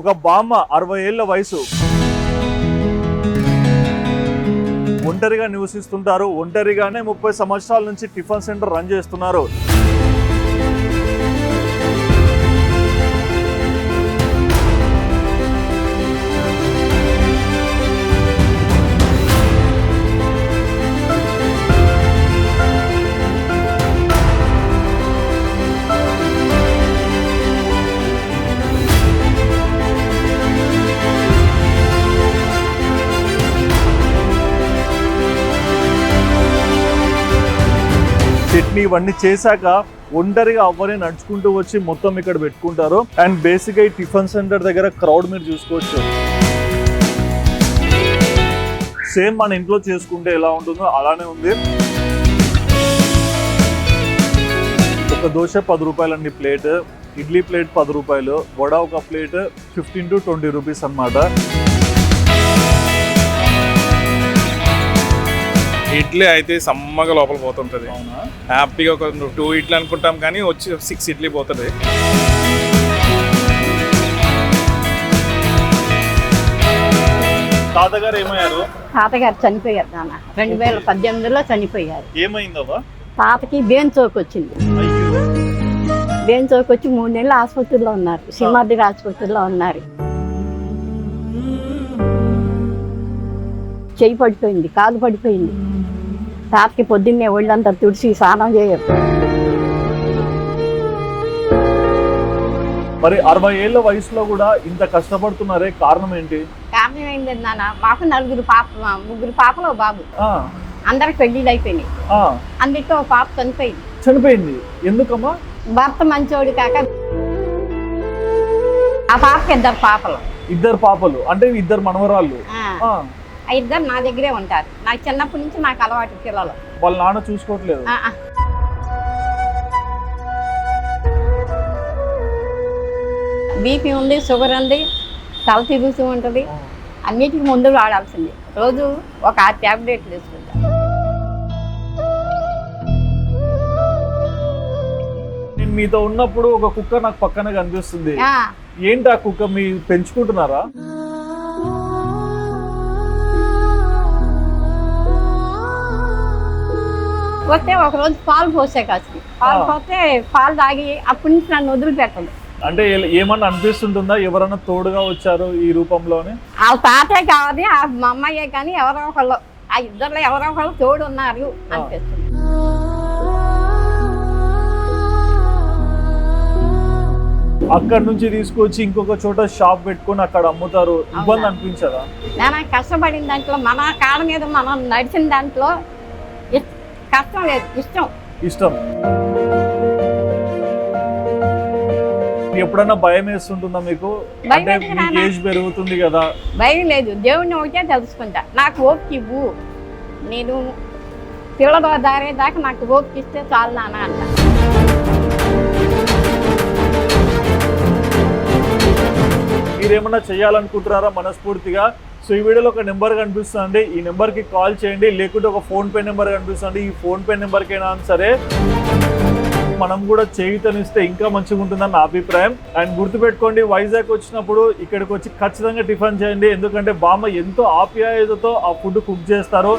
ఒక బామ్మ అరవై ఏళ్ళ వయసు. ఒంటరిగా నివసిస్తుంటారు. ఒంటరిగానే ముప్పై సంవత్సరాల నుంచి టిఫిన్ సెంటర్ రన్ చేస్తున్నారు. చట్నీ ఇవన్నీ చేశాక ఒంటరిగా అవ్వని నడుచుకుంటూ వచ్చి మొత్తం ఇక్కడ పెట్టుకుంటారు. అండ్ బేసిక్గా ఈ టిఫిన్ సెంటర్ దగ్గర క్రౌడ్ మీరు చూసుకోవచ్చు. సేమ్ మన ఇంట్లో చేసుకుంటే ఎలా ఉంటుందో అలానే ఉంది. ఒక దోశ పది రూపాయలండి ప్లేట్. ఇడ్లీ ప్లేట్ పది రూపాయలు. వడ ఒక plate. Fifteen to twenty rupees అన్నమాట. ఇడ్లీ అయితే సమ్మగా లోపల పోతుంటది. హ్యాపీగా ఒక టూ ఇడ్లీ అనుకుంటాం కానీ వచ్చి సిక్స్ ఇడ్లీ పోతుంది. తాతగారు ఏమయ్యారు? తాతగారు చనిపోయారు నాన్న. రెండు వేల పద్దెనిమిదిలో చనిపోయారు. ఏమైందవ్వా? తాతకి బేన్ చోక్ వచ్చింది. అయ్యో. బేన్ చోక్ వచ్చి మూడు నెలలు ఆసుపత్రిలో ఉన్నారు. సింహాద్రి ఆసుపత్రిలో ఉన్నారు. చెయ్యి పడిపోయింది కాలు పడిపోయింది. తాతకి పొద్దున్నే ఒళ్ళంతా తుడిచి స్నానం చేయరు మరి అరవై ఏళ్ళ వయసులో కూడా ఇంత కష్టపడుతున్నారే కారణం ఏంటి? కారణం ఏంటి నాన్న? మాకు నలుగురు పాప ముగ్గురు పాపలు ఓ బాబు. అందరికి పెళ్ళిళ్ళు అయిపోయినాయి. ఆ. అందుకే ఒక పాప చనిపోయింది. చనిపోయింది. ఎందుకమ్మా? భర్త మంచోడు కాక ఆ పాపకి ఇద్దరు పాపలు. ఇద్దరు పాపలు. అంటే ఇద్దరు మనవరాళ్ళు. ఆ. ఆ, ఆ. ఇద్దరు నా దగ్గరే ఉంటారు. నాకు చిన్నప్పటి నుంచి నాకు అలవాటు పిల్లలు. వాళ్ళ నాన్న చూసుకోవట్లేదు. బీపీ ఉంది షుగర్ ఉంది తల తిరుగుతూ ఉంటుంది. అన్నిటికి ముందు వాడాల్సింది. రోజు ఒక ఆరు ట్యాబ్లెట్లు వేసుకుంటా నేను మీతో ఉన్నప్పుడు ఒక కుక్క నాకు పక్కన కనిపిస్తుంది. ఏంటి ఆ కుక్క మీ పెంచుకుంటున్నారా? వస్తే ఒక రోజు పాలు పోసే కాసి పాలు. పోతే పాలు తాగి అప్పటి నుంచి నన్ను వదిలిపెట్టదు అంటే ఏమన్నా అనిపిస్తుంటుందా? ఎవరన్నా తోడుగా వచ్చారు ఈ రూపంలోనే? ఆ తాతే కావాలి ఆ మా అమ్మాయే కానీ ఎవరో ఒకళ్ళు ఆ ఇద్దరులో ఎవరో ఒకళ్ళు తోడు ఉన్నారు అనిపిస్తుంది. అక్కడ నుంచి తీసుకొచ్చి ఇంకొక చోట షాప్ పెట్టుకొని అక్కడ అమ్ముతారు. ఇబ్బంది? అనిపించదా? నేను కష్టపడిన దాంట్లో మన కాళ్ళ మీద మనం నడిచిన దాంట్లో కష్టం లేదు ఇష్టం. ఇష్టం. ఎప్పుడన్నా భయం వేస్తుంటుందా మీకు? అంటే? ఏజ్ పెరుగుతుంది కదా. భయం లేదు. దేవుడిని ఒకటే తెలుసుకుంటా. నాకు ఓపిక ఇవ్వు. నేను పిల్లల దారే దాకా నాకు ఓపిక ఇస్తే చాలు నాన్న అంట. మీరేమన్నా చేయాలనుకుంటున్నారా మనస్ఫూర్తిగా? సో ఈ వీడియోలో ఒక నెంబర్ కనిపిస్తుంది. ఈ నెంబర్కి కాల్ చేయండి. లేకుంటే ఒక ఫోన్ పే నెంబర్ కనిపిస్తుంది. ఈ ఫోన్ పే నెంబర్కైనా సరే మనం కూడా చేయుతనిస్తే ఇంకా మంచిగా ఉంటుందని నా అభిప్రాయం. అండ్ గుర్తుపెట్టుకోండి వైజాగ్ వచ్చినప్పుడు ఇక్కడికి వచ్చి ఖచ్చితంగా టిఫిన్ చేయండి. ఎందుకంటే బామ్మ ఎంతో ఆప్యాయతతో ఆ ఫుడ్ కుక్ చేస్తారు.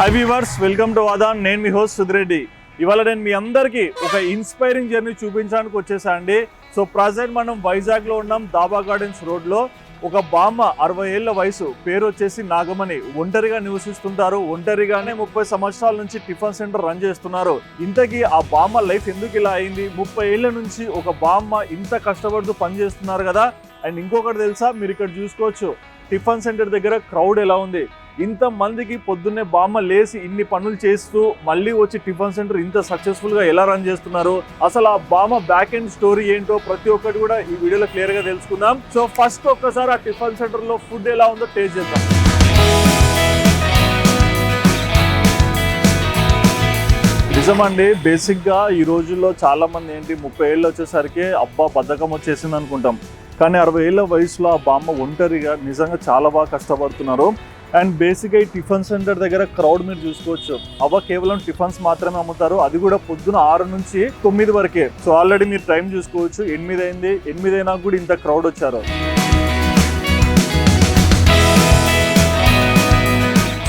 హై వీవర్స్ వెల్కమ్ టు వాదాన్ నేను మీ హోస్ట్ సుధిరెడ్డి ఇవాళ నేను మీ అందరికీ ఒక ఇన్స్పైరింగ్ జర్నీ చూపించడానికి వచ్చేసా అండి. సో ప్రజెంట్ మనం వైజాగ్లో ఉన్నాం దాబా గార్డెన్స్ రోడ్లో ఒక బామ్మ అరవై ఏళ్ళ వయసు పేరు వచ్చేసి నాగమణి. ఒంటరిగా నివసిస్తుంటారు ఒంటరిగానే ముప్పై సంవత్సరాల నుంచి టిఫిన్ సెంటర్ రన్ చేస్తున్నారు. ఇంతకీ ఆ బామ్మ లైఫ్ ఎందుకు ఇలా అయింది? ముప్పై ఏళ్ళ నుంచి ఒక బామ్మ ఇంత కష్టపడుతూ పనిచేస్తున్నారు కదా. అండ్ ఇంకొకటి తెలుసా మీరు ఇక్కడ చూసుకోవచ్చు టిఫిన్ సెంటర్ దగ్గర క్రౌడ్ ఎలా ఉంది? ఇంతమందికి పొద్దున్నే బామ్మ లేసి ఇన్ని పనులు చేస్తూ మళ్ళీ వచ్చి టిఫిన్ సెంటర్ ఇంత సక్సెస్ఫుల్గా ఎలా రన్ చేస్తున్నారు? అసలు ఆ బామ్మ బ్యాక్ ఎండ్ స్టోరీ ఏంటో ప్రతి ఒక్కటి కూడా ఈ వీడియోలో క్లియర్గా తెలుసుకుందాం. సో ఫస్ట్ ఒక్కసారి ఆ టిఫిన్ సెంటర్లో ఫుడ్ ఎలా ఉందో టేస్ట్ చేద్దాం. నిజమండి బేసిక్గా ఈ రోజుల్లో చాలామంది ఏంటి ముప్పై ఏళ్ళు వచ్చేసరికి అబ్బా బద్ధకం వచ్చేసింది అనుకుంటాం. కానీ అరవై ఏళ్ళ వయసులో ఆ బామ్మ ఒంటరిగా నిజంగా చాలా బాగా కష్టపడుతున్నారు. అండ్ బేసిక్గా ఈ టిఫిన్ సెంటర్ దగ్గర క్రౌడ్ మీరు చూసుకోవచ్చు. అవ్వ కేవలం టిఫిన్స్ మాత్రమే అమ్ముతారు. అది కూడా పొద్దున ఆరు నుంచి తొమ్మిది వరకే. సో ఆల్రెడీ మీరు టైం చూసుకోవచ్చు. ఎనిమిది అయింది. ఎనిమిది అయినా కూడా ఇంత క్రౌడ్ వచ్చారు.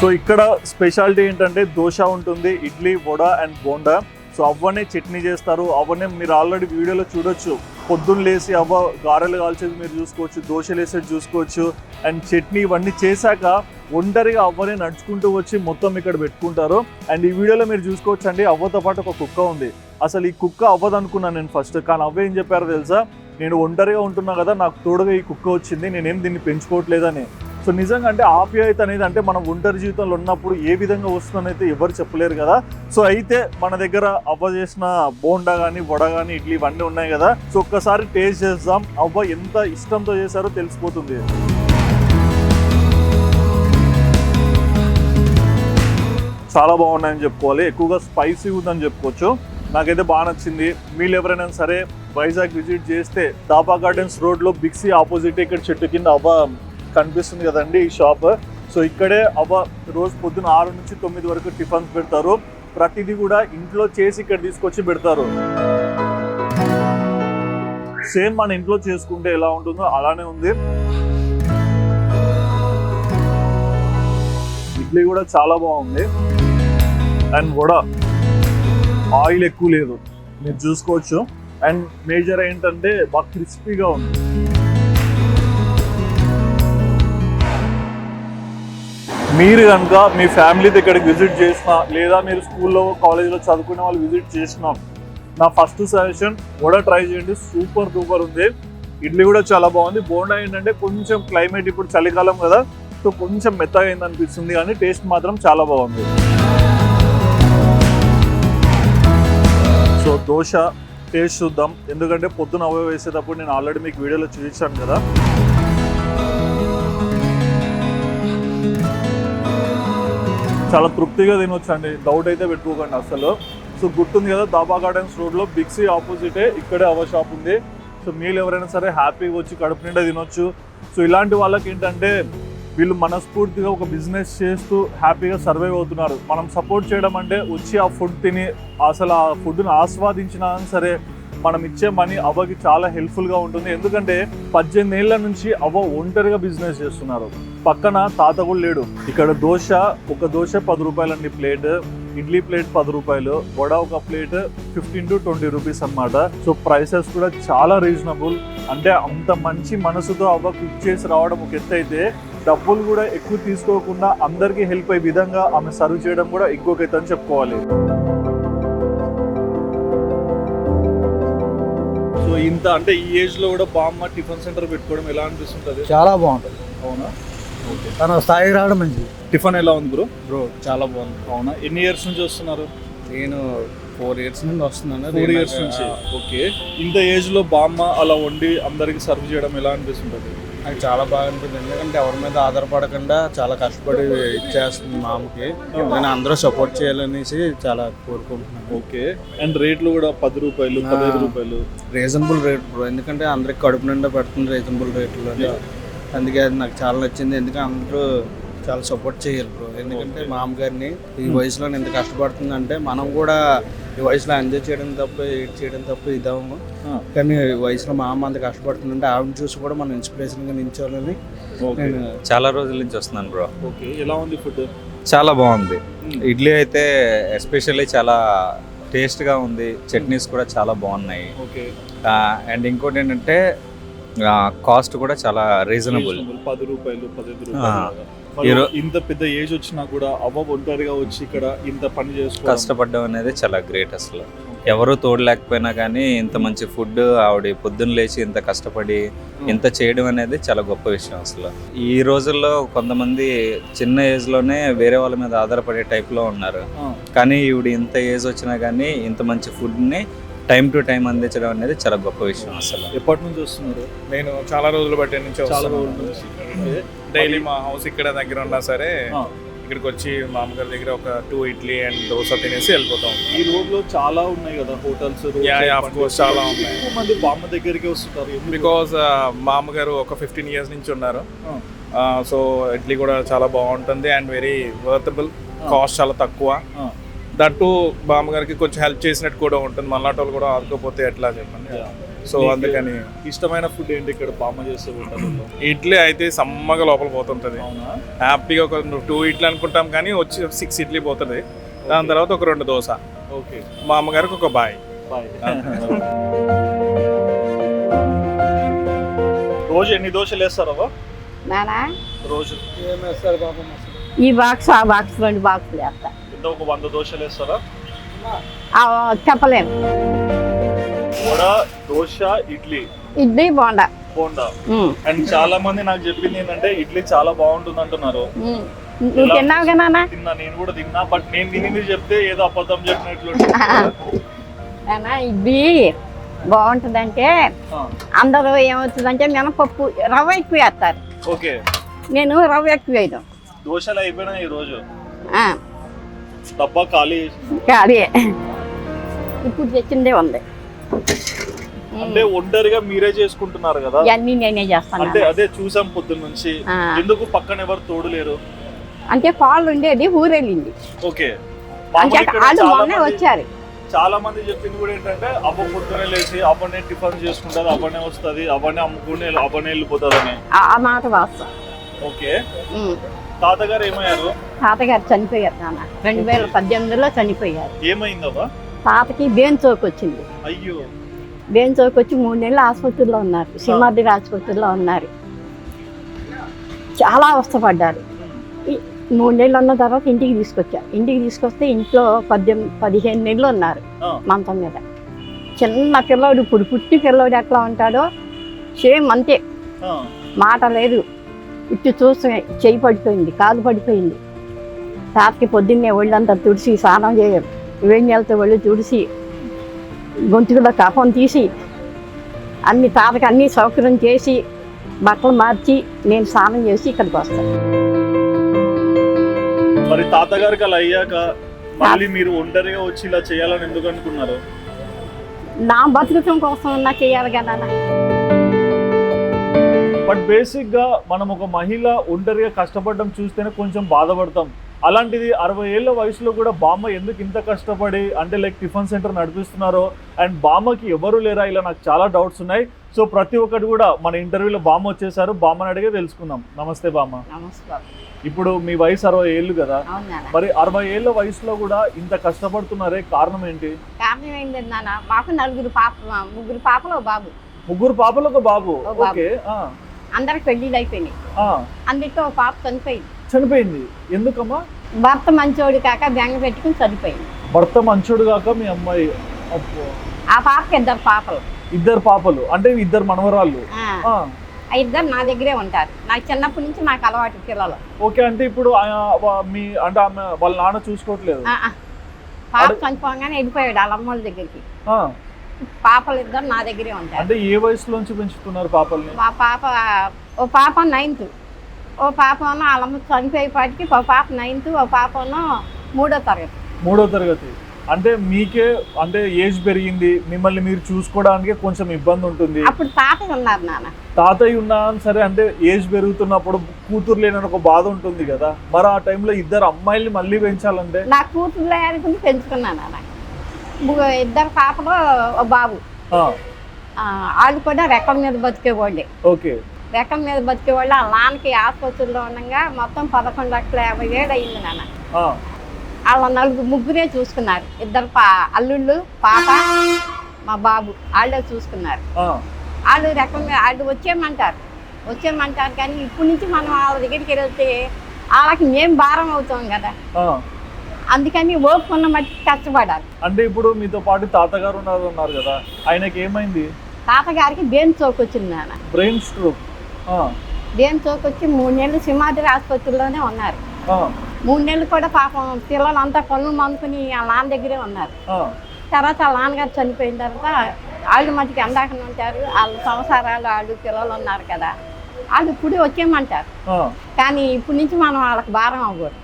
సో ఇక్కడ స్పెషాలిటీ ఏంటంటే దోశ ఉంటుంది ఇడ్లీ వడ అండ్ బోండా. సో అవ్వనే చట్నీ చేస్తారు. అవ్వనే మీరు ఆల్రెడీ వీడియోలో చూడొచ్చు. పొద్దున్న లేసి అవ్వ గారెలు కాల్చేది మీరు చూసుకోవచ్చు దోశలు వేసేది చూసుకోవచ్చు. అండ్ చట్నీ ఇవన్నీ చేశాక ఒంటరిగా అవ్వనే నడుచుకుంటూ వచ్చి మొత్తం ఇక్కడ పెట్టుకుంటారు. అండ్ ఈ వీడియోలో మీరు చూసుకోవచ్చు అండి అవ్వతో పాటు ఒక కుక్క ఉంది. అసలు ఈ కుక్క అవ్వదు అనుకున్నాను నేను ఫస్ట్ కానీ అవ్వ ఏం చెప్పారో తెలుసా? నేను ఒంటరిగా ఉంటున్నా కదా నాకు తోడుగా ఈ కుక్క వచ్చింది నేనేం దీన్ని పెంచుకోవట్లేదని. సో నిజంగా అంటే ఆప్యాయత అనేది అంటే మనం ఒంటరి జీవితంలో ఉన్నప్పుడు ఏ విధంగా వస్తుందని అయితే ఎవరు చెప్పలేరు కదా. సో అయితే మన దగ్గర అవ్వ చేసిన బోండా కానీ వడ కానీ ఇడ్లీ ఇవన్నీ ఉన్నాయి కదా. సో ఒక్కసారి టేస్ట్ చేద్దాం. అవ్వ ఎంత ఇష్టంతో చేశారో తెలిసిపోతుంది. చాలా బాగున్నాయని చెప్పుకోవాలి. ఎక్కువగా స్పైసీ ఉందని చెప్పుకోవచ్చు. నాకైతే బాగా నచ్చింది. మీరు ఎవరైనా సరే వైజాగ్ విజిట్ చేస్తే దాబా గార్డెన్స్ రోడ్లో బిక్సీ ఆపోజిట్ ఇక్కడ చెట్టు కింద అవ్వ కనిపిస్తుంది కదండి ఈ షాప్ సో ఇక్కడే అవ్వ రోజు పొద్దున ఆరు నుంచి తొమ్మిది వరకు టిఫిన్స్ పెడతారు. ప్రతిదీ కూడా ఇంట్లో చేసి ఇక్కడ తీసుకొచ్చి పెడతారు. సేమ్ మన ఇంట్లో చేసుకుంటే ఎలా ఉంటుందో అలానే ఉంది. ఇడ్లీ కూడా చాలా బాగుంది. అండ్ వడ ఆయిల్ ఎక్కువ లేదు. మీరు చూసుకోవచ్చు. అండ్ మేజర్ ఏంటంటే బాగా క్రిస్పీగా ఉంది. మీరు కనుక మీ ఫ్యామిలీతో ఇక్కడికి విజిట్ చేసిన లేదా మీరు స్కూల్లో కాలేజ్లో చదువుకునే వాళ్ళు విజిట్ చేసిన నా ఫస్ట్ సజెషన్ వడ ట్రై చేయండి. సూపర్ డూపర్ ఉంది. ఇడ్లీ కూడా చాలా బాగుంది. బోండా ఏంటంటే కొంచెం క్లైమేట్ ఇప్పుడు చలికాలం కదా సో కొంచెం మెత్తగా అయింది అనిపిస్తుంది కానీ టేస్ట్ మాత్రం చాలా బాగుంది. దోశ టేస్ట్ చూద్దాం. ఎందుకంటే పొద్దున అవ వేసేటప్పుడు నేను ఆల్రెడీ మీకు వీడియోలో చూపించాను కదా. చాలా తృప్తిగా తినొచ్చండి. డౌట్ అయితే పెట్టుకోకండి అసలు. సో గుర్తుంది కదా దాబా గార్డెన్స్ రోడ్లో బిగ్సీ ఆపోజిటే ఇక్కడే అవ షాప్ ఉంది. సో మీరు ఎవరైనా సరే హ్యాపీగా వచ్చి కడుపు నిండా తినొచ్చు. సో ఇలాంటి వాళ్ళకి ఏంటంటే వీళ్ళు మనస్ఫూర్తిగా ఒక బిజినెస్ చేస్తూ హ్యాపీగా సర్వైవ్ అవుతున్నారు. మనం సపోర్ట్ చేయడం అంటే వచ్చి ఆ ఫుడ్ తిని అసలు ఆ ఫుడ్ని ఆస్వాదించినా సరే మనం ఇచ్చే మనీ అవ్వకి చాలా హెల్ప్ఫుల్గా ఉంటుంది. ఎందుకంటే పద్దెనిమిది ఏళ్ళ నుంచి అవ్వ ఒంటరిగా బిజినెస్ చేస్తున్నారు. పక్కన తాత కూడా లేడు. ఇక్కడ దోశ ఒక దోశ పది రూపాయలండి ప్లేట్ ఇడ్లీ ప్లేట్ పది రూపాయలు వడ ఒక plate fifteen to twenty rupees అన్నమాట. సో ప్రైసెస్ కూడా చాలా రీజనబుల్. అంటే అంత మంచి మనసుతో అవ్వ కుక్ చేసి రావడం ఒక ఎత్తు అయితే డబ్బులు కూడా ఎక్కువ తీసుకోకుండా అందరికీ హెల్ప్ అయ్యే విధంగా ఆమె సర్వ్ చేయడం కూడా ఎక్కువ అని చెప్పుకోవాలి. సో ఇంత అంటే ఈ ఏజ్లో కూడా బామ్మ టిఫిన్ సెంటర్ పెట్టుకోవడం ఎలా అనిపిస్తుంటది? చాలా బాగుంటుంది. అవునా? ఓకే. తన స్థాయికి రావడం మంచిది. టిఫిన్ ఎలా ఉంది బ్రో? బ్రో చాలా బాగుంది. అవునా? ఎన్ని ఇయర్స్ నుంచి వస్తున్నారు? నేను ఫోర్ ఇయర్స్ నుండి వస్తున్నాను. ఫోర్ ఇయర్స్ నుంచి? ఓకే. ఇంత ఏజ్లో బామ్మ అలా వండి అందరికి సర్వ్ చేయడం ఎలా అనిపిస్తుంటది? నాకు చాలా బాగా అనిపించింది ఎందుకంటే ఎవరి మీద ఆధారపడకుండా చాలా కష్టపడి ఇచ్చేస్తుంది మామకి. నేను అందరూ సపోర్ట్ చేయాలనేసి చాలా కోరుకుంటున్నాను. ఓకే. అండ్ రేట్లు కూడా పది రూపాయలు పదిహేను రూపాయలు. Reasonable rate bro. ఎందుకంటే అందరికి కడుపు నిండా పెడుతుంది రీజనబుల్ రేట్లో అందుకే అది నాకు చాలా నచ్చింది. ఎందుకంటే అందరూ చాలా సపోర్ట్ చేయాలి బ్రో. ఎందుకంటే మా అమ్మగారిని ఈ వయసులో నేను ఇంత కష్టపడుతుందంటే మనం కూడా ఈ వయసులో ఎంజాయ్ చేయడం తప్ప ఏడ్ చేయడం తప్ప ఇదాము. ఆ. కానీ ఈ వయసులో మా అమ్మ అంత కష్టపడుతుందంటే ఆవిడ చూసి కూడా మనం ఇన్స్పిరేషన్గా నేను చాలా రోజుల నుంచి వస్తున్నాను బ్రో ఓకే. ఎలా ఉంది ఫుడ్ చాలా బాగుంది. ఇడ్లీ అయితే ఎస్పెషల్లీ చాలా టేస్ట్గా ఉంది. చట్నీస్ కూడా చాలా బాగున్నాయి. ఓకే. అండ్ ఇంకోటి ఏంటంటే కాస్ట్ కూడా చాలా రీజనబుల్. పది రూపాయలు పదిహేను. రూపాయలు ఇంత పెద్ద ఏజ్ వచ్చినా కూడా అవ్వ ఒంటరిగా వచ్చి ఇక్కడ ఇంత పని చేసుకో కష్టపడడం అనేది చాలా గ్రేట్ అసలు. ఎవరు తోడు లేకపోయినా కానీ ఇంత మంచి ఫుడ్ ఆవిడ పొద్దున్న లేచి ఇంత కష్టపడి ఇంత చేయడం అనేది చాలా గొప్ప విషయం అసలు. ఈ రోజుల్లో కొంతమంది చిన్న ఏజ్లోనే వేరే వాళ్ళ మీద ఆధారపడే టైప్లో ఉన్నారు. కానీ ఈవిడ ఇంత ఏజ్ వచ్చినా కానీ ఇంత మంచి ఫుడ్ని టైం టు టైం అందించడం అనేది చాలా గొప్ప విషయం అసలు ఎప్పటి నుంచి వస్తున్నారు నేను చాలా రోజులు బట్టి నుంచి చాలా వస్తున్నాను. రోజుల నుంచి డైలీ మా హౌస్ ఇక్కడ దగ్గర ఉన్నా సరే. ఇక్కడికి వచ్చి మా అమ్మగారి దగ్గర ఒక టూ ఇడ్లీ అండ్ దోశ తినేసి వెళ్ళిపోతాం ఈ రోడ్లో చాలా ఉన్నాయి కదా హోటల్స్ చాలా ఉన్నాయి. మంది బామ్మ దగ్గరికి వస్తుంటారు ఎందుకు? బికాజ్ మా అమ్మగారు ఒక ఫిఫ్టీన్ ఇయర్స్ నుంచి ఉన్నారు. సో ఇడ్లీ కూడా చాలా బాగుంటుంది అండ్ వెరీ వర్తబుల్ కాస్ట్ చాలా తక్కువ. దట్టు బామ్మగారికి కొంచెం హెల్ప్ చేసినట్టు కూడా ఉంటుంది. మళ్ళాటి వాళ్ళు కూడా ఆదుకోపోతే ఎట్లా చెప్పండి. సో అందుకని ఇష్టమైన ఫుడ్ ఏంటి ఇక్కడ బామ్మ చేసే వంటలలో ఇడ్లీ అయితే సమ్మగా లోపల పోతుంటుంది. హ్యాపీగా ఒక టూ ఇడ్లీ అనుకుంటాం కానీ వచ్చి సిక్స్ ఇడ్లీ పోతుంది. దాని తర్వాత ఒక రెండు దోశ. ఓకే. మా అమ్మగారికి ఒక బాయ్. బాయ్. రోజు ఎన్ని దోశలు వేస్తారవ్వ నానా? రోజు. ఈ బాక్స్ ఆ బాక్స్ రెండు బాక్సులు వేస్తా. ఎంత ఒక వంద దోశలు వేస్తారా? ఆ, చెప్పలేము. వడ దోశ ఇడ్లీ. ఇడ్లీ బోండా. బోండా. అండ్ చాలా మంది నాకు చెప్పింది ఏంటంటే ఇడ్లీ చాలా బాగుంటుంది అంటున్నారు. నువ్వు తిన్నావు కదా తిన్నా నేను కూడా తిన్నా బట్ నేను తినింది చెప్తే ఏదో అబద్ధం చెప్పినట్లు ఇడ్లీ బాగుంటుందంటే అందరూ ఏమవుతుందంటే మినపప్పు రవ్వ ఎక్కువ వేస్తారు. ఓకే. నేను రవ్వ ఎక్కువ వేయడం దోశలు అయిపోయినాయి ఈ రోజు. డబ్బా ఖాళీ ఖాళీ. ఇప్పుడు తెచ్చిందే ఉంది. అంటే ఒంటరిగా మీరే చేసుకుంటున్నారు కదా? ఇవన్నీ నేనే చేస్తాను. అంటే అదే చూసాం పొద్దున్న నుంచి. ఎందుకు పక్కన ఎవరు తోడు లేరు అంటే పాలు ఉండేది ఊరెళ్ళింది. ఓకే. వాళ్ళు చాలా మొన్నే మంది- వచ్చారు. చాలా మంది చెప్పింది కూడా ఏంటంటే అవ్వ పొద్దునే లేచి అవ్వనే టిఫిన్ చేసుకుంటది అవ్వనే వస్తది అవ్వనే అమ్ముకుని అవ్వనే వెళ్ళిపోతుందని. ఆ ఆ మాట వాస్తవం. ఓకే. తాతగారు ఏమయ్యారు? తాతగారు చనిపోయారు నాన్న. రెండు వేల పద్దెనిమిదిలో చనిపోయారు. ఏమైందవ్వ? తాతకి బేన్ చోక్ వచ్చింది. అయ్యో. బేన్ చోక్ వచ్చి మూడు నెలలు ఆసుపత్రిలో ఉన్నారు. సింహాద్రి ఆసుపత్రిలో ఉన్నారు. చాలా అవస్థపడ్డారు. మూడు నెలలు ఉన్న తర్వాత ఇంటికి తీసుకొచ్చా ఇంటికి తీసుకొస్తే ఇంట్లో పద్దెనిమిది పదిహేను నెలలు ఉన్నారు. మంచం మీద. చిన్న పిల్లోడు ఇప్పుడు పుట్టి పిల్లోడు ఎట్లా ఉంటాడో సేమ్ అంతే. మాట లేదు. ఇటు చూస్తే చెయ్యి పడిపోయింది కాలు పడిపోయింది. తాతకి పొద్దున్నే ఒళ్ళంతా తుడిసి స్నానం చేయ నీళ్ళతో ఒళ్ళు తుడిసి గొంతుకులో కఫం తీసి అన్ని తాతకి అన్ని సౌకర్యం చేసి బట్టలు మార్చి నేను స్నానం చేసి ఇక్కడికి వస్తాను. మరి తాతగారికి అలా అయ్యాక మళ్ళీ మీరు ఒంటరిగా వచ్చి ఇలా చేయాలని ఎందుకు అనుకున్నారు? నా బతుకం కోసం ఉన్నా చేయాలి కదా. బట్ బేసిక్గా మనం ఒక మహిళ ఒంటరిగా కష్టపడడం చూస్తేనే కొంచెం బాధపడతాం. అలాంటిది అరవై ఏళ్ళ వయసులో కూడా బామ్మ ఎందుకు ఇంత కష్టపడి అంటే లైక్ టిఫిన్ సెంటర్ నడిపిస్తున్నారో? అండ్ బామ్మకి ఎవరు లేరా? ఇలా నాకు చాలా డౌట్స్ ఉన్నాయి. సో ప్రతి ఒక్కటి కూడా మన ఇంటర్వ్యూలో బామ్మ వచ్చేసారు. బామ్మని అడిగే తెలుసుకుందాం. నమస్తే బామ్మ. ఇప్పుడు మీ వయసు అరవై ఏళ్ళు కదా? మరి అరవై ఏళ్ళ వయసులో కూడా ఇంత కష్టపడుతున్నారే? కారణం ఏంటి? కారణం ఏంటి మాకు నలుగురు పాప ముగ్గురు పాపలు బాబు. ముగ్గురు పాపలు ఒక బాబు. ఓకే అందరికి పెళ్ళిళ్ళు అయిపోయినాయి. అందుకే ఒక పాప చనిపోయింది. చనిపోయింది. ఎందుకమ్మా? భర్త మంచోడు కాక బెంగ పెట్టుకుని చనిపోయింది. భర్త మంచోడు కాక మీ అమ్మాయి. ఆ పాపకి ఇద్దరు పాపలు. ఇద్దరు పాపలు. అంటే ఇద్దరు మనవరాళ్ళు. ఇద్దరు నా దగ్గరే ఉంటారు. నాకు చిన్నప్పటి నుంచి నాకు అలవాటు పిల్లలు. ఓకే అంటే ఇప్పుడు మీ అంటే ఆమె వాళ్ళ నాన్న చూసుకోవట్లేదు. పాప చనిపోగానే వెళ్ళిపోయాడు వాళ్ళ అమ్మోళ్ళ దగ్గరికి. పాపలు ఇద్దరు నా దగ్గరే ఉంటారు. అంటే ఏ వయసులోంచి పెంచుతున్నారు పాపల్ని? మా పాప ఓ పాప నైన్త్. ఓ పాపను వాళ్ళ అమ్మ చనిపోయేపాటికి ఓ పాప నైన్త్ ఓ పాపను మూడో తరగతి. మూడో తరగతి. అంటే మీకే అంటే ఏజ్ పెరిగింది మిమ్మల్ని మీరు చూసుకోవడానికి కొంచెం ఇబ్బంది ఉంటుంది. అప్పుడు తాతయ్య ఉన్నారు నాన్న. తాతయ్య ఉన్నా సరే అంటే ఏజ్ పెరుగుతున్నప్పుడు కూతురు లేనని ఒక బాధ ఉంటుంది కదా. మరి ఆ టైంలో ఇద్దరు అమ్మాయిల్ని మళ్ళీ పెంచాలంటే? నా కూతురు అనుకుని పెంచుకున్నాను నాన్న. ఇద్దరు పాపలు బాబు. వాళ్ళు కూడా రెక్కల మీద బతికేవాళ్ళే ఓకే. రెక్కల మీద బతికేవాళ్ళు ఆ నాన్నకి ఆసుపత్రిలో ఉండగా మొత్తం పదకొండు లక్షల యాభై వేలు అయింది నాన్న. వాళ్ళ నలుగురు ముగ్గురే చూసుకున్నారు. ఇద్దరు పా అల్లుళ్ళు పాప మా బాబు. వాళ్ళే చూసుకున్నారు. వాళ్ళు రెక్కల మీద వాళ్ళు వచ్చేయమంటారు. వచ్చేయమంటారు కానీ ఇప్పటి నుంచి మనం వాళ్ళ దగ్గరికి వెళ్తే వాళ్ళకి మేము భారం అవుతాం కదా. అందుకని ఓపుకున్న మట్టికి కష్టపడాలి. అంటే ఇప్పుడు మీతో పాటు తాతగారు ఉన్నారు ఉన్నారు కదా ఆయనకి ఏమైంది? తాతగారికి దేని చోకు వచ్చింది నాన్న. బ్రెయిన్ స్ట్రోక్ దేని చోకు వచ్చి మూడు నెలలు సింహాద్రి ఆసుపత్రిలోనే ఉన్నారు. మూడు నెలలు కూడా పాపం పిల్లలంతా పనులు మందుకుని వాళ్ళ నాన్న దగ్గరే ఉన్నారు. తర్వాత వాళ్ళ నాన్నగారు చనిపోయిన తర్వాత వాళ్ళు మటుకు ఎందాకనే ఉంటారు వాళ్ళ సంసారాలు వాళ్ళు పిల్లలు ఉన్నారు కదా. వాళ్ళు ఇప్పుడు వచ్చేయమంటారు కానీ ఇప్పటి నుంచి మనం వాళ్ళకి భారం అవ్వకూడదు.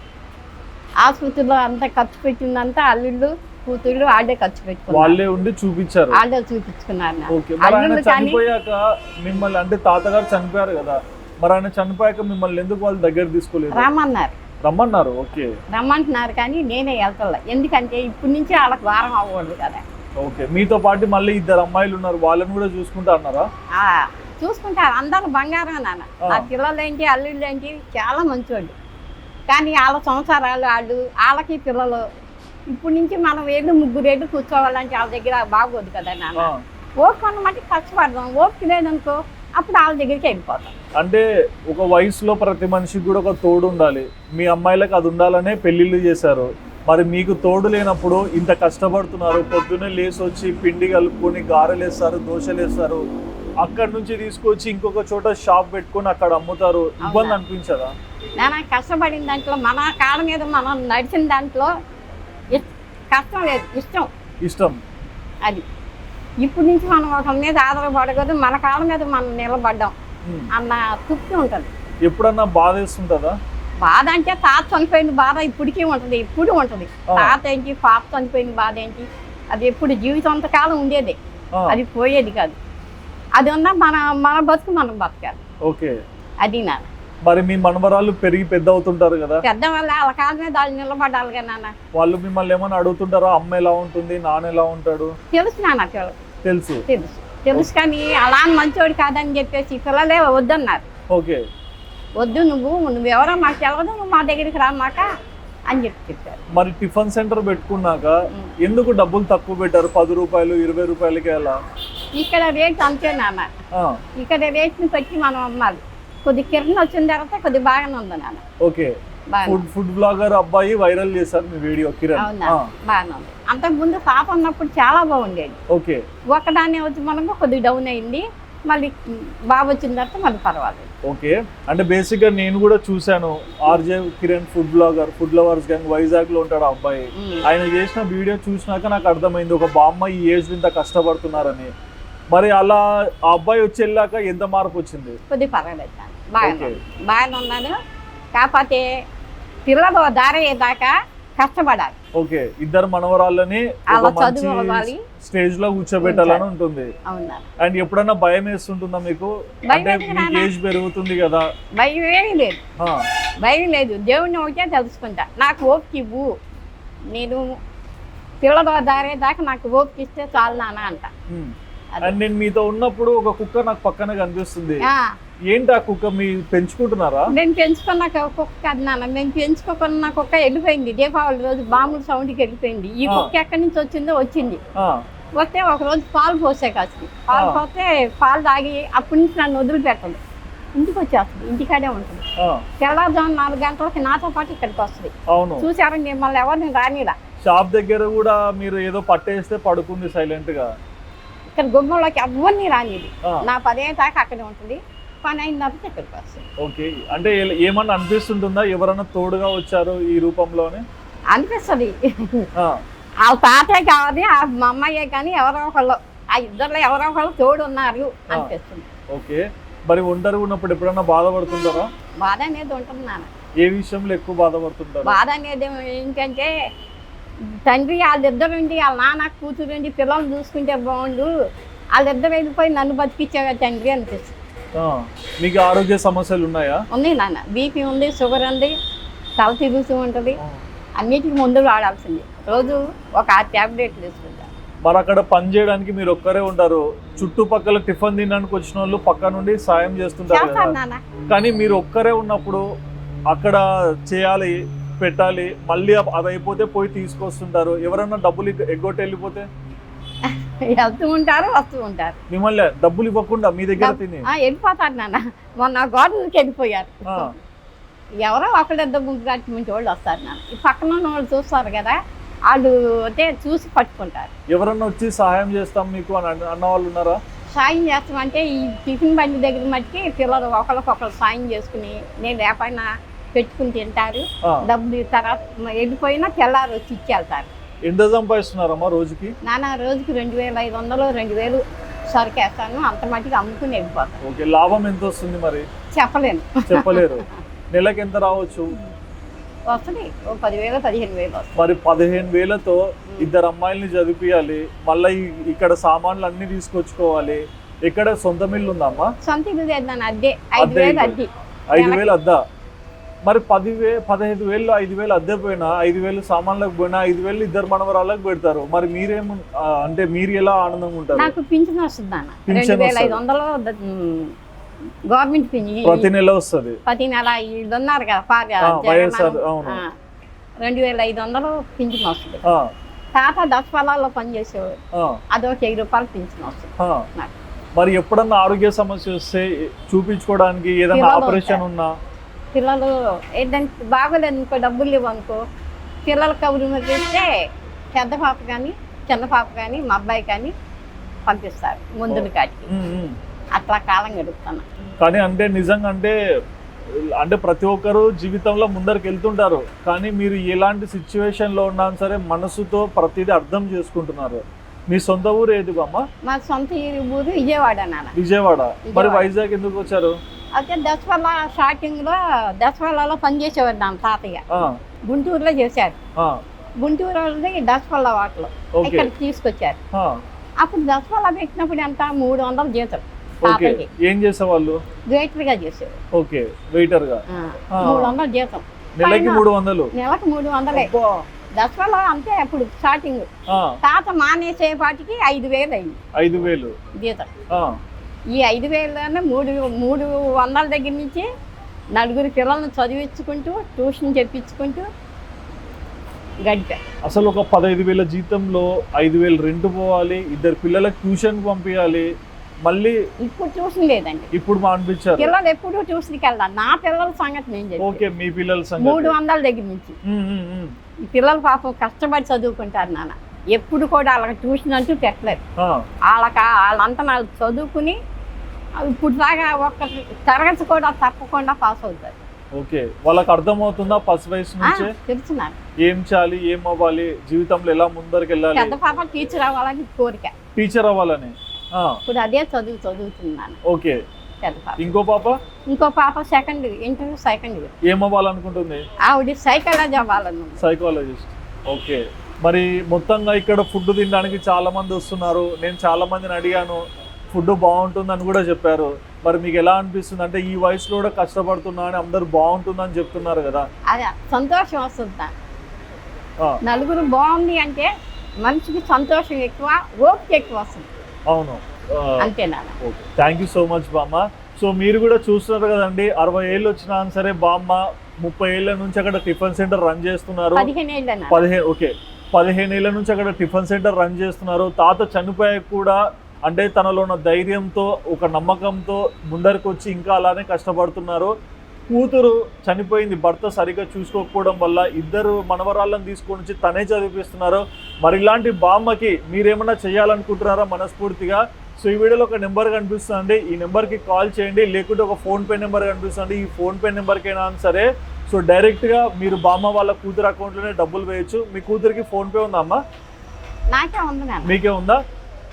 ఆసుపత్రిలో అంతా ఖర్చు పెట్టిందంతా అల్లుళ్ళు కూతుళ్ళు వాళ్ళే ఖర్చు పెట్టుకున్నారు. వాళ్ళే ఉండి చూపించారు. వాళ్ళే చూపించుకున్నారు అల్లుళ్ళు కానీ చనిపోయాక మిమ్మల్ని అంటే తాతగారు చనిపోయారు కదా మరి ఆయన చనిపోయాక మిమ్మల్ని ఎందుకు వాళ్ళ దగ్గర తీసుకోలేదు? రమ్మన్నారు. రమ్మన్నారు ఓకే. రమ్మంటున్నారు కానీ నేనే వెళ్తలే. ఎందుకంటే ఇప్పటి నుంచి వాళ్ళకి వారం అవ్వకూడదు కదా. ఓకే మీతో పాటు మళ్ళీ ఇద్దరు అమ్మాయిలు ఉన్నారు వాళ్ళని కూడా చూసుకుంటా అన్నారా? ఆ, చూసుకుంటారు అందరూ బంగారం నాన్న. ఆ పిల్లలు ఏంటి అల్లుళ్ళు ఏంటి చాలా మంచోళ్ళు. కానీ వాళ్ళ సంసారాలు వాళ్ళు వాళ్ళకి పిల్లలు. ఇప్పటి నుంచి మనం ఏళ్ళు ముగ్గురు ఏళ్ళు కూర్చోవాలంటే వాళ్ళ దగ్గర బాగోదు కదా నాన్న. ఓపిక ఉన్నమాట కష్టపడదాం. ఓపిక లేదనుకో అప్పుడు వాళ్ళ దగ్గరికి వెళ్ళిపోతాం. అంటే ఒక వయసులో ప్రతి మనిషికి కూడా ఒక తోడు ఉండాలి. మీ అమ్మాయిలకు అది ఉండాలనే పెళ్ళిళ్ళు చేశారు. మరి మీకు తోడు లేనప్పుడు ఇంత కష్టపడుతున్నారు. పొద్దున్నే లేచి వచ్చి పిండి కలుపుకొని గారెలు వేస్తారు దోశలు వేస్తారు. అక్కడ నుంచి తీసుకొచ్చి ఇంకొక చోట షాప్ పెట్టుకొని అక్కడ అమ్ముతారు. ఇబ్బంది? అనిపించదా? నేను కష్టపడిన దాంట్లో మన కాళ్ళ మీద మనం నడిచిన దాంట్లో కష్టం లేదు ఇష్టం. ఇష్టం. అది. ఇప్పటి నుంచి మనం ఒకరి మీద ఆధారపడకూడదు మన కాళ్ళ మీద మనం నిలబడ్డాం. అన్న తృప్తి ఉంటుంది. ఎప్పుడన్నా బాధ వేస్తుంటుందా? బాధ అంటే తాత చనిపోయిన బాధ ఇప్పటికీ ఉంటుంది ఇప్పుడు ఉంటుంది. తాత ఏంటి పాప చనిపోయిన బాధ ఏంటి అది ఎప్పుడు జీవితాంతకాలం ఉండేది. అది పోయేది కాదు. అది ఉన్నా మన మన బతుకు మనం బతకాలి. ఓకే. అది నా మరి మీ మనవరాళ్ళు పెరిగి పెద్ద అవుతుంటారు కదా. పెద్దవాళ్ళు వాళ్ళ కాళ్ళ మీద వాళ్ళు నిలబడాలి కదా నాన్న. వాళ్ళు మిమ్మల్ని ఏమైనా అడుగుతుంటారా? అమ్మ ఎలా ఉంటుంది? నాన్న ఎలా ఉంటాడు? తెలుసు నాన్న తెలుసు. తెలుసు. తెలుసు కానీ అలా అని మంచోడు కాదని చెప్పేసి పిల్లలే వద్దన్నారు. ఓకే. వద్దు నువ్వు నువ్వెవరో మాకు తెలవదు నువ్వు మా దగ్గరికి రామాక అని చెప్పి చెప్పారు. మరి టిఫిన్ సెంటర్ పెట్టుకున్నాక. ఎందుకు డబ్బులు తక్కువ పెట్టారు? పది రూపాయలు ఇరవై రూపాయలకి అలా? ఇక్కడ రేట్ అంతే నాన్న. ఇక్కడ రేట్ని పెట్టి మనం అమ్మాలి. కొద్ది కిరణ్ వచ్చిన తర్వాత కొద్ది బాగానే ఉంది నాన్న. ఓకే. ఫుడ్ ఫుడ్ బ్లాగర్ అబ్బాయి వైరల్ చేశారు మీ వీడియో కిరణ్. బాగానే ఉంది. అంతకుముందు పాప ఉన్నప్పుడు చాలా బాగుండేది. ఓకే. ఒకదాన్ని వచ్చి మనకు కొద్ది డౌన్ అయింది. మళ్ళీ బాబు వచ్చిన తర్వాత మళ్ళీ పర్వాలేదు. ఓకే. అంటే బేసిక్గా నేను కూడా చూశాను. RJ Kiran food blogger food lovers gang వైజాగ్లో ఉంటాడు ఆ అబ్బాయి. ఆయన చేసిన వీడియో చూసినాక నాకు అర్థమైంది. ఒక బామ్మ ఈ ఏజ్ ఇంత కష్టపడుతున్నారని. మరి అలా ఆ అబ్బాయి వచ్చి వెళ్ళాక ఎంత మార్పు వచ్చింది? కొద్ది పర్వాలేదు నాన్న. బాగానే ఉన్నాను. కాకపోతే పిల్లలు దారి అయ్యేదాకా కష్టపడాలి. ఓకే. ఇద్దరు మనవరాళ్ళని. స్టేజ్లో కూర్చోబెట్టాలని ఉంటుంది. అండ్ ఎప్పుడన్నా భయం వేస్తుంటుందా మీకు? అంటే? ఏజ్ పెరుగుతుంది కదా. భయం ఏమీ లేదు. భయం లేదు. దేవుడిని ఒకటే తెలుసుకుంటా. నాకు ఓపిక ఇవ్వు. నేను పిల్లల దారే దాకా నాకు ఓపిక ఇస్తే చాలు నాన్న అంట. అండ్ నేను మీతో ఉన్నప్పుడు ఒక కుక్క నాకు పక్కన కనిపిస్తుంది. ఏంటి ఆ కుక్క? మీ పెంచుకుంటున్నారా? నేను పెంచుకున్న కుక్క కాదు నాన్న మేము పెంచుకోకున్న కుక్క వెళ్ళిపోయింది దీపావళి రోజు బాంబుల సౌండ్కి వెళ్ళిపోయింది ఈ. కుక్క ఎక్కడి నుంచి వచ్చిందో వచ్చింది. వస్తే ఒక రోజు పాలు పోసే కాసి పాలు. పోతే పాలు తాగి అప్పటి నుంచి నన్ను వదిలిపెట్టదు. ఇంటికి వచ్చేస్తుంది. ఇంటికాడే ఉంటుంది. ఆ, తెల్లవారుజాము నాలుగు గంటలకి నాతో పాటు ఇక్కడికి వస్తుంది. అవును. చూసారా మిమ్మల్ని ఎవరిని రానిరా షాప్ దగ్గర కూడా మీరు ఏదో పట్టేస్తే పడుకుంది సైలెంట్గా ఇక్కడ గుమ్మంలోకి ఎవరిని రానిది నా పదే దాకా అక్కడే ఉంటుంది. పని తర్వాత ఇక్కడికి వస్తుంది ఓకే అంటే ఏమన్నా అనిపిస్తుంటుందా? ఎవరన్నా తోడుగా వచ్చారు ఈ రూపంలోనే? అనిపిస్తుంది. ఆ, వాళ్ళ తాతే కావాలి ఆ మా అమ్మాయే కానీ ఎవరో ఒకళ్ళు ఆ ఇద్దరులో ఎవరో ఒకళ్ళు తోడు ఉన్నారు అనిపిస్తుంది. ఓకే మరి ఒంటరిగా ఉన్నప్పుడు ఎప్పుడన్నా బాధపడుతుంటారా? బాధ అనేది ఉంటుంది నాన్న ఏ విషయంలో ఎక్కువ బాధపడుతుంటారు? బాధ అనేది ఏంటంటే తండ్రి వాళ్ళిద్దరు ఉండి వాళ్ళ నాన్న కూతురు ఉండి పిల్లల్ని చూసుకుంటే బాగుండు. వాళ్ళిద్దరు వెళ్ళిపోయి నన్ను బతికిచ్చావా తండ్రి అనిపిస్తుంది. మీకు ఆరోగ్య సమస్యలు ఉన్నాయా? ఉంది నాన్న. బీపీ ఉంది షుగర్ ఉంది తల తిరుగుతూ ఉంటుంది. అన్నిటికీ మందులు వాడాల్సింది. రోజు ఒక ఆరు ట్యాబ్లెట్లు తీసుకుంటా. మరి అక్కడ పని చేయడానికి మీరు ఒక్కరే ఉంటారు. చుట్టుపక్కల టిఫిన్ తినడానికి వచ్చిన వాళ్ళు పక్క నుండి సాయం చేస్తుంటారు కదా. కానీ మీరు ఒక్కరే ఉన్నప్పుడు అక్కడ చేయాలి పెట్టాలి మళ్ళీ అవి అయిపోతే పోయి తీసుకొస్తుంటారు. ఎవరన్నా డబ్బులు ఎగ్గ- ఎగ్గొట్టి వెళ్ళిపోతే వెళ్తూ ఉంటారు వస్తూ ఉంటారు. మిమ్మల్ని డబ్బులు ఇవ్వకుండా మీ దగ్గర వెళ్ళిపోతారు నాన్న. మొన్న గోడలకి వెళ్ళిపోయారు. ఎవరో ఒకళ్ళిద్దరు కట్టి ముంచి వాళ్ళు వస్తారు నాన్న. ఈ పక్కన ఉన్న వాళ్ళు చూస్తారు కదా వాళ్ళు అంటే చూసి పట్టుకుంటారు. ఎవరన్నా వచ్చి సహాయం చేస్తాం మీకు అని అన్న- వాళ్ళు ఉన్నారా? సాయం చేస్తామంటే ఈ టిఫిన్ బండి దగ్గర మట్టుకి పిల్లలు ఒకరికొకరు సాయం చేసుకుని నేను లేకపోయినా పెట్టుకుని తింటారు. డబ్బులు తర్వాత వెళ్ళిపోయినా తెల్లారు వచ్చి ఇచ్చేళ్తారు ఎంత సంపాదిస్తున్నారమ్మా రోజుకి? నాన్న రోజుకి రెండు వేలు ఐదు వందలు రెండు వేలు సరికేస్తాను. అంత మట్టికి అమ్ముకుని వెళ్ళిపోతాను. ఓకే లాభం ఎంత వస్తుంది మరి? చెప్పలేను. చెప్పలేరు. నెలకి ఎంత రావచ్చు? వస్తుంది. ఓ పదివేలు పదిహేను వేలు వస్తుంది. మరి పదిహేను వేలతో ఇద్దరు అమ్మాయిల్ని చదివియాలి మళ్ళీ ఇక్కడ సామాన్లు అన్ని తీసుకొచ్చుకోవాలి. ఇక్కడ సొంత మిల్లు ఉందమ్మా సొంత చేద్దాను అద్దె. ఐదు వేలు. అద్దె. ఐదు వేలు అద్దా? మరి పదివే పదహైదు వేలు ఐదు వేలు అద్దె పోయినా ఐదు వేలు సామాన్లకు పోయినా ఐదు వేలు ఇద్దరు మనవరాళ్ళకి పెడతారు మరి మీరేం అంటే మీరు ఎలా ఆనందంగా ఉంటారు నాకు పింఛన్ వస్తుంది అన్న రెండు వేల ఐదు. వందలు గవర్నమెంట్ పింఛన్ ప్రతి నెల వస్తుంది ప్రతి నెల వీళ్ళు ఉన్నారు కదా. రెండు వేల ఐదు వందలు పింఛన్ వస్తుంది తాత దశ పొలాల్లో పనిచేసేవాడు ఆ, అదొక వెయ్యి రూపాయలు పింఛన్ వస్తుంది. నాకు. మరి ఎప్పుడన్నా ఆరోగ్య సమస్య వస్తే చూపించుకోవడానికి ఏదైనా ఆపరేషన్. ఉన్నా పిల్లలు ఏంటంటే బాగోలేదు అనుకో డబ్బులు ఇవ్వనుకో పిల్లల కబురు మీద ఇస్తే పెద్ద పాప కానీ చిన్న పాప కానీ మా అబ్బాయి కానీ పంపిస్తారు ముందుల కాటికి. అట్లా కాలం గడుపుతాను. కానీ అంటే నిజంగా అంటే అంటే ప్రతి ఒక్కరు జీవితంలో ముందరికి వెళ్తుంటారు. కానీ మీరు ఎలాంటి సిచ్యువేషన్లో ఉన్నా సరే మనసుతో ప్రతిదీ అర్థం చేసుకుంటున్నారు. మీ సొంత ఊరు ఏది అమ్మ మా సొంత ఊరు విజయవాడ నాన్న. విజయవాడ. మరి. వైజాగ్ ఎందుకు వచ్చారు? అయితే దసవల్ల స్టార్టింగ్లో దసవల్లలో పనిచేసేవాడు నా తాతయ్య. గుంటూరులో చేశారు గుంటూరు దసవల్ల వాటలో ఇక్కడ తీసుకొచ్చారు. అప్పుడు దసవల్ల పెట్టినప్పుడు ఎంత? మూడు వందల జీతం ఏం చేసేవాళ్ళు? గ్రేటర్గా చేసేవారు. ఓకే. వెయిటర్గా. మూడు వందల జీతం. నెలకి మూడు వందలు. నెలకు మూడు వందలే. దసరాలో అంతే అప్పుడు స్టార్టింగ్. తాత మానేసేపాటికి ఐదు వేలు అయింది. ఐదు వేలు. జీతం. ఈ ఐదు వేలలోనే మూడు మూడు వందల దగ్గర నుంచి నలుగురు పిల్లల్ని చదివించుకుంటూ ట్యూషన్ చెప్పించుకుంటూ గడిపా. అసలు ఒక పదహైదు వేల జీతంలో ఐదు వేలు రెంట్ పోవాలి ఇద్దరు పిల్లలకు ట్యూషన్ పంపించాలి మళ్ళీ ఇప్పుడు ట్యూషన్ లేదండి. ఇప్పుడు మా అనిపించారు. పిల్లలు ఎప్పుడు ట్యూషన్కి వెళ్దాం నా పిల్లల సంగతి నేను చెప్పి ఓకే మీ పిల్లల మూడు సంగతి వందల దగ్గర నుంచి. ఈ పిల్లలు పాపం కష్టపడి చదువుకుంటారు నాన్న. ఎప్పుడు కూడా వాళ్ళకి ట్యూషన్ అంటూ పెట్టలేదు. వాళ్ళకి వాళ్ళంతా వాళ్ళు చదువుకుని ఇప్పుడు దాకా ఒక్క తరగతి కూడా తప్పకుండా పాస్ అవుతారు. ఓకే వాళ్ళకి అర్థమవుతుందా పసి వయసు నుంచే? ఏం చేయాలి ఏం అవ్వాలి జీవితంలో ఎలా ముందరికి వెళ్ళాలి? పెద్ద పాప టీచర్ అవ్వాలని కోరిక. టీచర్ అవ్వాలని. ఇప్పుడు అదే చదువు చదువుతున్నాను. ఓకే. ఇంకో పాప? ఇంకో పాప సెకండ్ ఇంటర్ సెకండ్ ఇయర్ ఏం అవ్వాలనుకుంటుంది? ఆవిడ సైకాలజీ అవ్వాలను సైకాలజిస్ట్ ఓకే. మరి మొత్తంగా ఇక్కడ ఫుడ్ తినడానికి చాలా మంది వస్తున్నారు. నేను చాలా మందిని అడిగాను. ఫుడ్ బాగుంటుందని కూడా చెప్పారు. మరి మీకు ఎలా అనిపిస్తుంది? అంటే ఈ వయసులో కూడా కష్టపడుతున్నా అని అందరు బాగుంటుందని చెప్తున్నారు కదా. అదే సంతోషం వస్తుంది నలుగురు బాగుంది అంటే మనిషికి సంతోషం ఎక్కువ ఓపిక ఎక్కువ వస్తుంది. అవును. అంతే నాన్న. Okay. Thank you so much బామ్మ. సో మీరు కూడా చూస్తున్నారు కదండి అరవై ఏళ్ళు వచ్చినా సరే బామ్మ ముప్పై ఏళ్ళ నుంచి అక్కడ టిఫిన్ సెంటర్ రన్ చేస్తున్నారు. పదిహేను ఓకే. పదిహేను ఏళ్ళ నుంచి అక్కడ టిఫిన్ సెంటర్ రన్ చేస్తున్నారు. తాత చనిపోయాక కూడా అంటే తనలో ఉన్న ధైర్యంతో ఒక నమ్మకంతో ముందరికి వచ్చి ఇంకా అలానే కష్టపడుతున్నారు. కూతురు చనిపోయింది భర్త సరిగ్గా చూసుకోకపోవడం వల్ల ఇద్దరు మనవరాళ్ళని తీసుకొని వచ్చి తనే చదివిపిస్తున్నారు. మరి ఇలాంటి బామ్మకి మీరేమన్నా చేయాలనుకుంటున్నారా మనస్ఫూర్తిగా? సో ఈ వీడియోలో ఒక నెంబర్ కనిపిస్తుంది ఈ నెంబర్కి కాల్ చేయండి. లేకుంటే ఒక ఫోన్పే నెంబర్ కనిపిస్తుంది ఈ ఫోన్పే నెంబర్కైనా సరే. సో డైరెక్ట్గా మీరు బామ్మ వాళ్ళ కూతురు అకౌంట్లోనే డబ్బులు వేయచ్చు. మీ కూతురికి ఫోన్పే ఉందా అమ్మా? నాకే ఉంది నాన్న. మీకే ఉందా?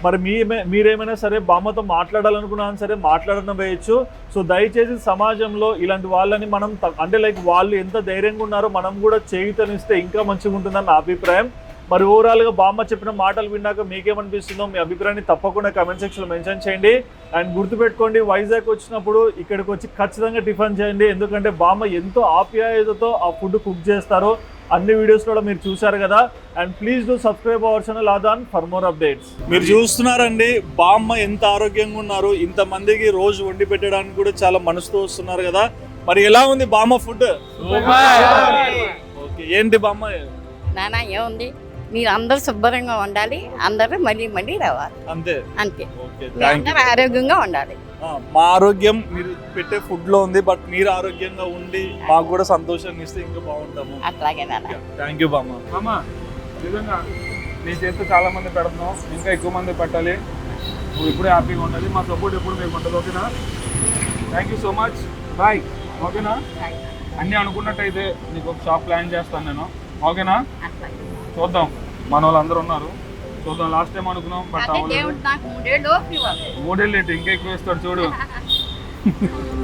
మరి మీ మీరేమైనా సరే బామ్మతో మాట్లాడాలనుకున్నా సరే మాట్లాడడం వేయచ్చు. సో దయచేసి సమాజంలో ఇలాంటి వాళ్ళని మనం అంటే లైక్ వాళ్ళు ఎంత ధైర్యంగా ఉన్నారో మనం కూడా చేయుతనిస్తే ఇంకా మంచిగా ఉంటుందని నా అభిప్రాయం. మరి ఓవరాల్గా బామ్మ చెప్పిన మాటలు విన్నాక మీకేమనిపిస్తుందో మీ అభిప్రాయాన్ని తప్పకుండా కమెంట్ సెక్షన్లో మెన్షన్ చేయండి. అండ్ గుర్తుపెట్టుకోండి వైజాగ్ వచ్చినప్పుడు ఇక్కడికి వచ్చి ఖచ్చితంగా టిఫిన్ చేయండి. ఎందుకంటే బామ్మ ఎంతో ఆప్యాయతతో ఆ ఫుడ్ కుక్ చేస్తారో అన్ని వీడియోస్ కూడా మీరు చూశారు కదా. And please do subscribe our channel Aadan for more updates మీరు చూస్తున్నారండి బామ్మ ఎంత ఆరోగ్యంగా ఉన్నారు ఇంత మందికి రోజు వండి పెట్టడానికి కూడా చాలా మనసుతో వస్తున్నారు కదా. మరి ఎలా ఉంది బామ్మ ఫుడ్ ఓకే ఏంటి బామ్మ? నాన్న ఏముంది? మీరు అందరూ శుభ్రంగా ఉండాలి అందరూ మళ్ళీ మళ్ళీ రావాలి. అంతే. అంతే. ఆరోగ్యంగా ఉండాలి. మా ఆరోగ్యం మీరు పెట్టే ఫుడ్లో ఉంది బట్ మీరు ఆరోగ్యంగా ఉండి మాకు కూడా సంతోషాన్ని ఇస్తే ఇంకా బాగుంటాము. అట్లాగే థ్యాంక్ యూ బామ్మ. అమ్మా నిజంగా నీ చేస్తే చాలా మంది పెడుతున్నాం. ఇంకా ఎక్కువ మంది పెట్టాలి. నువ్వు ఇప్పుడే హ్యాపీగా ఉండాలి. మా సపోర్ట్ ఎప్పుడు మీకు ఉంటుంది ఓకేనా? Thank you so much bye ఓకేనా? అన్నీ అనుకున్నట్టయితే నీకు ఒక షాప్ ప్లాన్ చేస్తాను నేను. ఓకేనా? అట్లాగే. చూద్దాం. మన వాళ్ళందరూ ఉన్నారు. చూద్దాం. లాస్ట్ టైం అనుకున్నాం బట్ మూడేళ్ళు ఏంటి? ఇంకా ఎక్కువ వేస్తాడు చూడు.